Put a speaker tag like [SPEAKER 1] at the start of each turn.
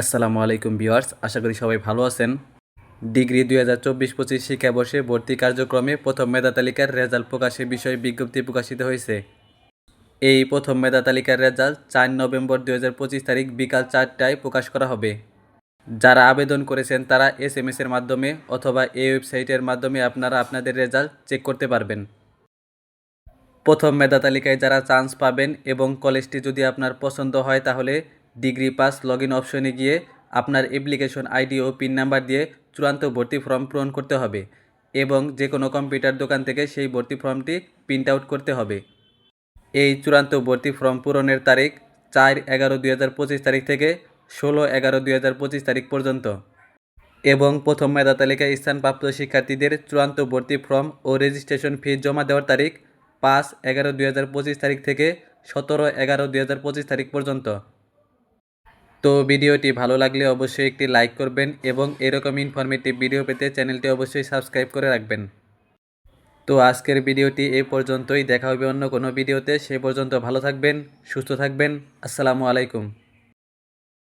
[SPEAKER 1] আসসালামু আলাইকুম ভিউয়ার্স, আশা করি সবাই ভালো আছেন। ডিগ্রি দুই হাজার চব্বিশ পঁচিশ শিক্ষাবর্ষে ভর্তি কার্যক্রমে প্রথম মেধা তালিকার রেজাল্ট প্রকাশের বিষয়ে বিজ্ঞপ্তি প্রকাশিত হয়েছে। এই প্রথম মেধা তালিকার রেজাল্ট চার নভেম্বর দুই হাজার পঁচিশ তারিখ বিকাল চারটায় প্রকাশ করা হবে। যারা আবেদন করেছেন তারা এস এম এর মাধ্যমে অথবা এই ওয়েবসাইটের মাধ্যমে আপনারা আপনাদের রেজাল্ট চেক করতে পারবেন। প্রথম মেধা তালিকায় যারা চান্স পাবেন এবং কলেজটি যদি আপনার পছন্দ হয় তাহলে ডিগ্রি পাস লগ ইন অপশনে গিয়ে আপনার অ্যাপ্লিকেশন আইডি ও পিন নাম্বার দিয়ে চূড়ান্ত ভর্তি ফর্ম পূরণ করতে হবে এবং যে কোনো কম্পিউটার দোকান থেকে সেই ভর্তি ফর্মটি প্রিন্ট আউট করতে হবে। এই চূড়ান্ত ভর্তি ফর্ম পূরণের তারিখ চার এগারো দুই হাজার পঁচিশ তারিখ থেকে ষোলো এগারো দুই হাজার পঁচিশ তারিখ পর্যন্ত। এবং প্রথম মেধা তালিকায় স্থানপ্রাপ্ত শিক্ষার্থীদের চূড়ান্ত ভর্তি ফর্ম ও রেজিস্ট্রেশন ফি জমা দেওয়ার তারিখ পাঁচ এগারো দুই হাজার পঁচিশ তারিখ থেকে সতেরো এগারো দুই হাজার পঁচিশ তারিখ পর্যন্ত। তো ভিডিওটি ভালো লাগলে অবশ্যই একটি লাইক করবেন এবং এরকম ইনফরমেটিভ ভিডিও পেতে চ্যানেলটি অবশ্যই সাবস্ক্রাইব করে রাখবেন। তো আজকের ভিডিওটি এ পর্যন্তই, দেখা হবে অন্য কোনো ভিডিওতে সে পর্যন্ত ভালো থাকবেন, সুস্থ থাকবেন। আসসালামু আলাইকুম।